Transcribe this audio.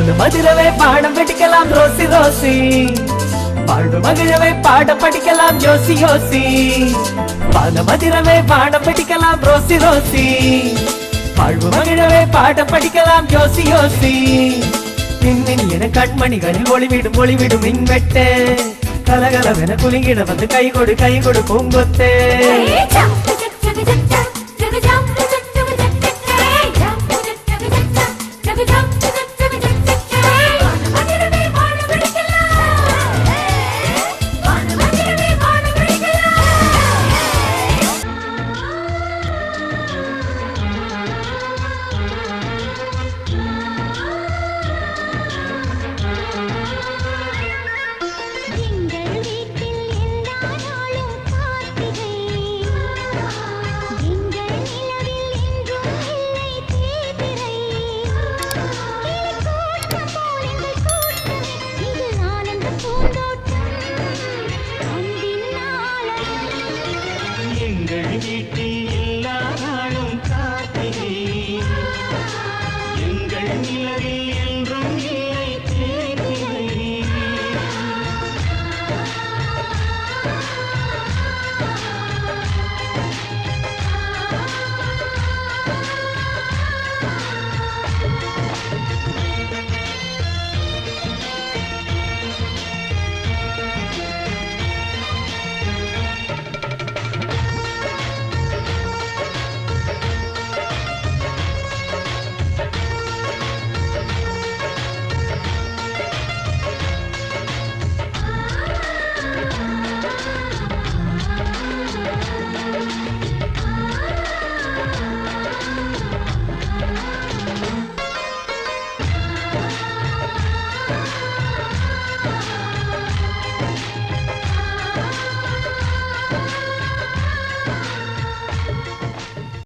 பாடு மதுரவே பாடம் படிக்கலாம் ரோசி ரோசி வாழ்வு மகிழவை பாட படிக்கலாம் யோசி யோசி பாத மதுரவே பாடம் படிக்கலாம் ரோசி ரோசி வாழ்வு மகிழவே பாட படிக்கலாம் யோசி யோசி மின்மினி என கண்மணிகளில் ஒளிவிடும் ஒளிவிடும் மின்வெட்டு கலகலவென குலுங்கிட வந்து கை கொடு கை கொடு பூங்கொத்தே எங்கள்